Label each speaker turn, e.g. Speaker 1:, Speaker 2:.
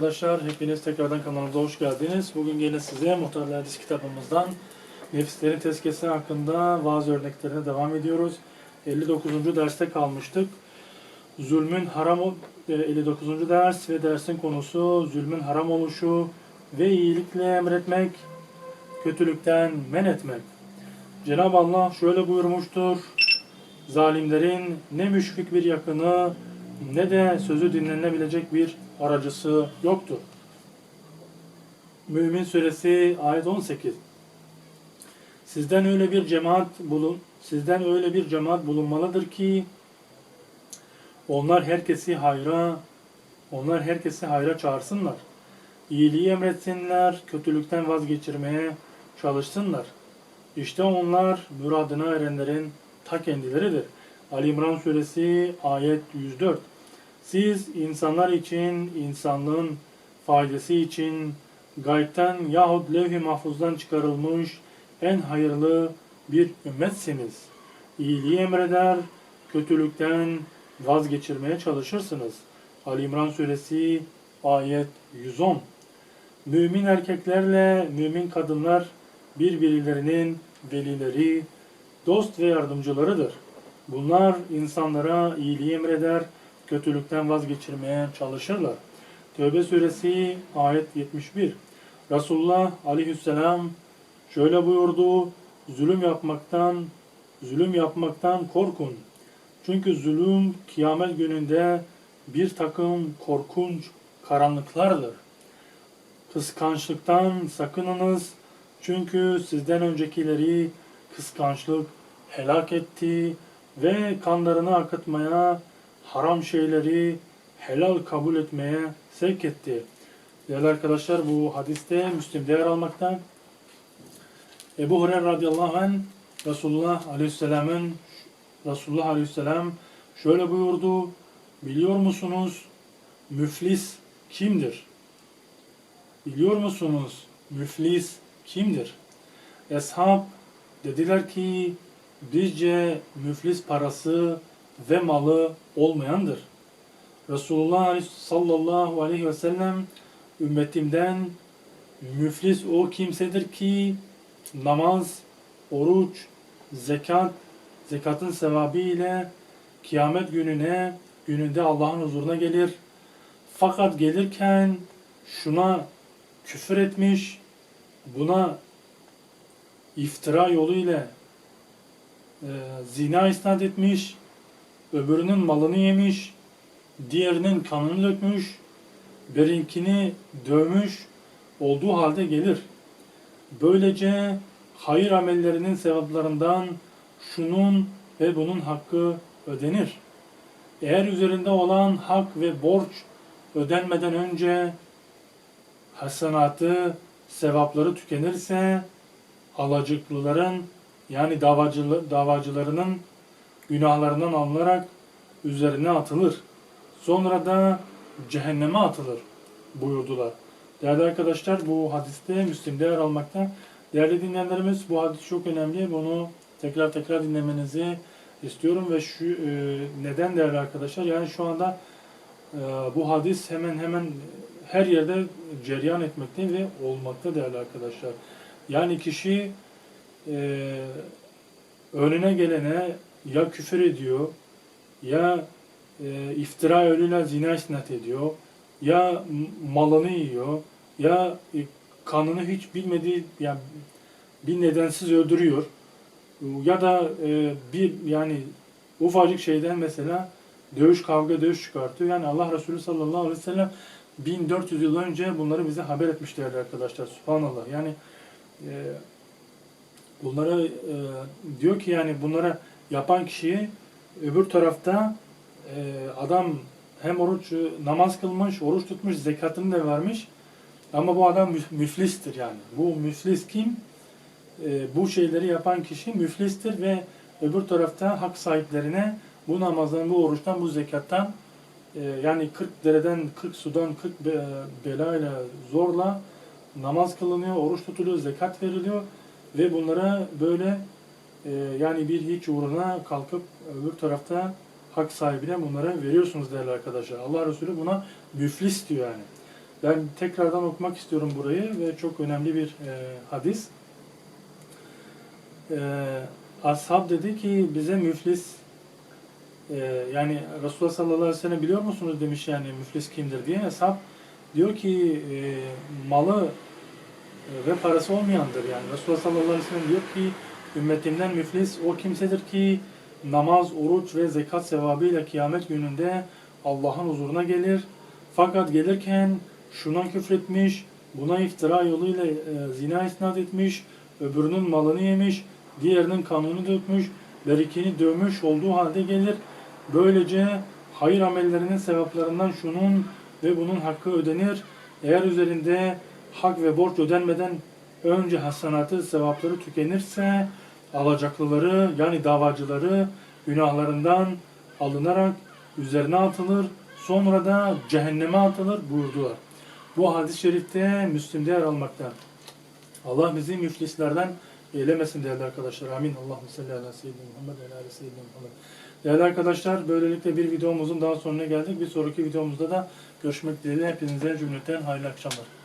Speaker 1: Arkadaşlar hepiniz tekrardan kanalımıza hoş geldiniz. Bugün yine size Muhtarlı Hadis kitabımızdan nefislerin tezkesi hakkında vaaz örneklerine devam ediyoruz. 59. derste kalmıştık. Zulmün haram ol- e, 59. ders ve dersin konusu zulmün haram oluşu ve iyilikle emretmek, kötülükten men etmek. Cenab-ı Allah şöyle buyurmuştur. Zalimlerin ne müşfik bir yakını ne de sözü dinlenebilecek bir aracısı yoktur. Mümin Suresi ayet 18. Sizden öyle bir cemaat bulun, sizden öyle bir cemaat bulunmalıdır ki onlar herkesi hayra, onlar herkesi hayra çağırsınlar. İyiliği emretsinler, kötülükten vazgeçirmeye çalışsınlar. İşte onlar müradına erenlerin ta kendileridir. Ali İmran Suresi ayet 104. Siz insanlar için, insanlığın faydası için gaybten yahut levh-i mahfuzdan çıkarılmış en hayırlı bir ümmetsiniz. İyiliği emreder, kötülükten vazgeçirmeye çalışırsınız. Ali İmran Suresi ayet 110. Mümin erkeklerle mümin kadınlar birbirlerinin velileri, dost ve yardımcılarıdır. Bunlar insanlara iyiliği emreder, kötülükten vazgeçirmeye çalışırlar. Tövbe suresi ayet 71. Resulullah aleyhisselam şöyle buyurdu. Zulüm yapmaktan, zulüm yapmaktan korkun. Çünkü zulüm kıyamet gününde bir takım korkunç karanlıklardır. Kıskançlıktan sakınınız. Çünkü sizden öncekileri kıskançlık helak etti ve kanlarını akıtmaya, haram şeyleri helal kabul etmeye sevk etti. Değerli arkadaşlar bu hadiste Müslim'de yer almakta. Ebu Hureyre radıyallahu anh Resulullah aleyhisselamın Resulullah aleyhisselam şöyle buyurdu. Biliyor musunuz müflis kimdir? Biliyor musunuz müflis kimdir? Eshab dediler ki bizce müflis parası ve malı olmayandır. Resulullah sallallahu aleyhi ve sellem ümmetimden müflis o kimsedir ki namaz, oruç, zekat, zekatın sevabı ile kıyamet gününe, gününde Allah'ın huzuruna gelir. Fakat gelirken şuna küfür etmiş, buna iftira yoluyla e, zina isnat etmiş, öbürünün malını yemiş, diğerinin kanını dökmüş, birinkini dövmüş olduğu halde gelir. Böylece hayır amellerinin sevaplarından şunun ve bunun hakkı ödenir. Eğer üzerinde olan hak ve borç ödenmeden önce hasenatı, sevapları tükenirse alacıklıların yani davacılarının günahlarından alınarak üzerine atılır. Sonra da cehenneme atılır buyurdular. Değerli arkadaşlar bu hadiste Müslim'de yer almakta. Değerli dinleyenlerimiz bu hadis çok önemli. Bunu tekrar tekrar dinlemenizi istiyorum ve şu e, neden değerli arkadaşlar? Yani şu anda e, bu hadis hemen hemen her yerde cereyan etmekte ve olmakta değerli arkadaşlar. Yani kişi e, önüne gelene ya küfür ediyor ya e, iftira yoluyla zina isnat ediyor ya malını yiyor ya e, kanını hiç bilmediği yani bir nedensiz öldürüyor ya da e, bir yani ufacık şeyden mesela dövüş kavga dövüş çıkartıyor. Yani Allah Resulü sallallahu aleyhi ve sellem 1400 yıl önce bunları bize haber etmişlerdi arkadaşlar. Subhanallah. Yani e, bunlara e, diyor ki yani bunlara yapan kişiyi öbür tarafta e, adam hem oruç namaz kılmış, oruç tutmuş, zekatını da vermiş. Ama bu adam müf- müflistir yani. Bu müflis kim? E, bu şeyleri yapan kişi müflistir ve öbür tarafta hak sahiplerine bu namazdan, bu oruçtan, bu zekattan e, yani 40 dereden, 40 sudan, 40 be, belayla zorla namaz kılınıyor, oruç tutuluyor, zekat veriliyor ve bunlara böyle e, yani bir hiç uğruna kalkıp öbür tarafta hak sahibine bunlara veriyorsunuz değerli arkadaşlar. Allah Resulü buna müflis diyor yani. Ben tekrardan okumak istiyorum burayı ve çok önemli bir e, hadis. E, ashab dedi ki bize müflis e, yani Resulullah sallallahu aleyhi ve sellem biliyor musunuz demiş yani müflis kimdir diye. Ashab diyor ki e, malı ve parası olmayandır yani. Resulullah sallallahu aleyhi ve sellem diyor ki ümmetimden müflis o kimsedir ki namaz, oruç ve zekat sevabıyla kıyamet gününde Allah'ın huzuruna gelir. Fakat gelirken şuna küfretmiş, buna iftira yoluyla e, zina isnat etmiş, öbürünün malını yemiş, diğerinin kanını dökmüş, berikini dövmüş olduğu halde gelir. Böylece hayır amellerinin sevaplarından şunun ve bunun hakkı ödenir. Eğer üzerinde hak ve borç ödenmeden önce hasanatı, sevapları tükenirse alacaklıları yani davacıları günahlarından alınarak üzerine atılır. Sonra da cehenneme atılır buyurdular. Bu hadis-i şerifte Müslim'de yer almakta. Allah bizi müflislerden eylemesin değerli arkadaşlar. Amin. Allahümme salli ala seyyidina Muhammed ve ala seyyidina Muhammed. Değerli arkadaşlar böylelikle bir videomuzun daha sonuna geldik. Bir sonraki videomuzda da görüşmek dileğiyle hepinize cümleten hayırlı akşamlar.